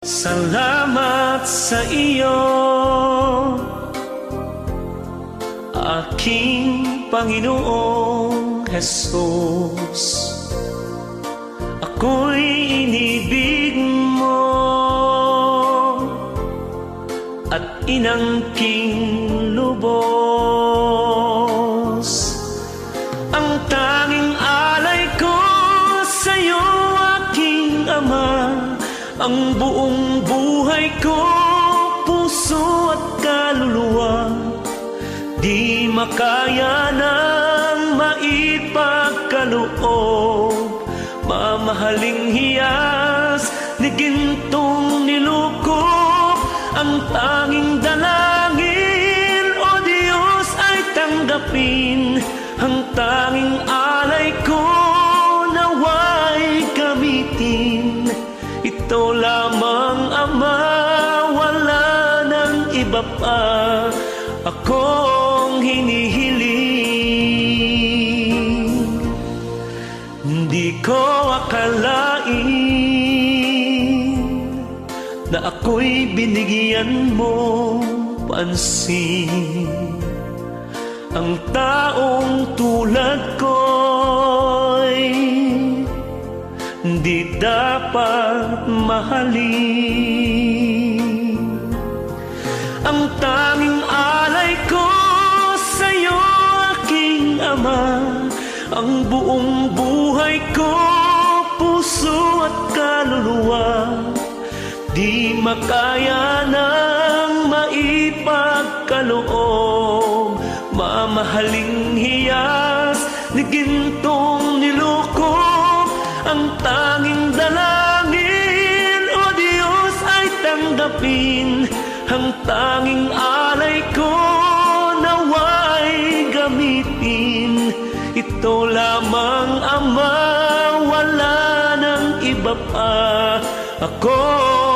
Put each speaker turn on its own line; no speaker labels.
Salamat sa iyo. Aking Panginoong Jesus Ako'y inibig mo At inangking lubos. Ang tanging alay ko sa'yo aking Ama Ang buong buhay ko, puso at kaluluwa Di makaya ng maipagkaloob. Mamahaling hiyas ni gintong niluko Ang tanging dalangin, O Diyos ay tanggapin Ang tanging alay ko naway gamitin Ito lamang Ama, wala nang iba pa. Akong hinihiling. Hindi ko akalain Na ako'y binigyan mo pansin. Ang taong tulad dapat mahalin Ang tanging alay ko sa'yo aking Ama. Ang buong buhay ko, puso at kaluluwa. Di makaya ng maipagkaloob. Mamahaling hiyas ni gintong Ang tanging dalangin, O Diyos ay tanggapin Ang tanging alay ko naway gamitin. Ito lamang Ama, wala nang iba pa. Hinihiling